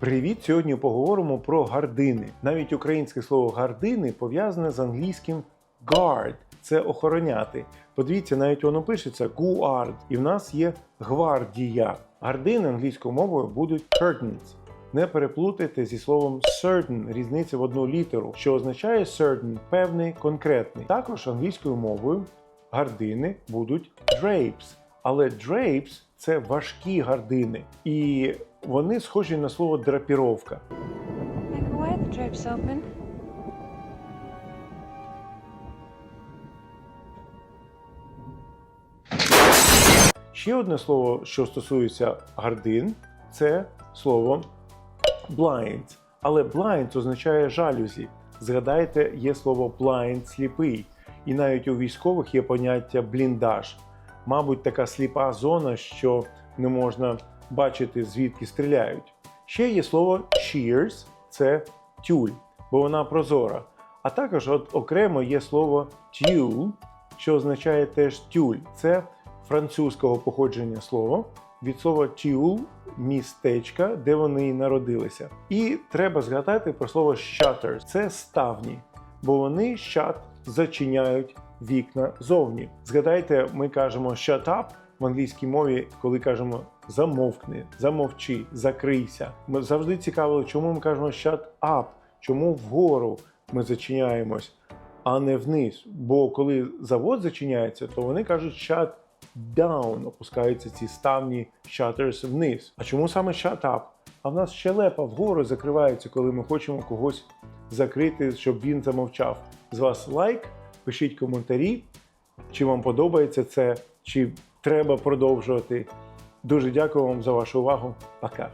Привіт! Сьогодні поговоримо про гардини. Навіть українське слово гардини пов'язане з англійським guard. Це охороняти. Подивіться, навіть воно пишеться guard, і в нас є гвардія. Гардини англійською мовою будуть curtains. Не переплутайте зі словом certain, різниця в одну літеру, що означає certain – певний, конкретний. Також англійською мовою гардини будуть drapes. Але drapes – це важкі гардини, і вони схожі на слово драпіровка. Ще одне слово, що стосується гардин, це слово blinds. Але blinds означає жалюзі. Згадайте, є слово blind сліпий, і навіть у військових є поняття бліндаж. Мабуть, така сліпа зона, що не можна бачити, звідки стріляють. Ще є слово shears – це тюль, бо вона прозора. А також от окремо є слово tule, що означає теж тюль. Це французького походження слово від слова тюл містечка, де вони народилися. І треба згадати про слово shutters. Це ставні, бо вони shut зачиняють вікна зовні. Згадайте, ми кажемо shut up в англійській мові, коли кажемо замовкни, замовчи, закрийся. Ми завжди цікавили, чому ми кажемо shut up, чому вгору ми зачиняємось, а не вниз. Бо коли завод зачиняється, то вони кажуть shut down, опускаються ці ставні shutters вниз. А чому саме shut up? А в нас щелепа вгору закривається, коли ми хочемо когось закрити, щоб він замовчав. З вас лайк, пишіть коментарі, чи вам подобається це, чи треба продовжувати. Дуже дякую вам за вашу увагу. Пока.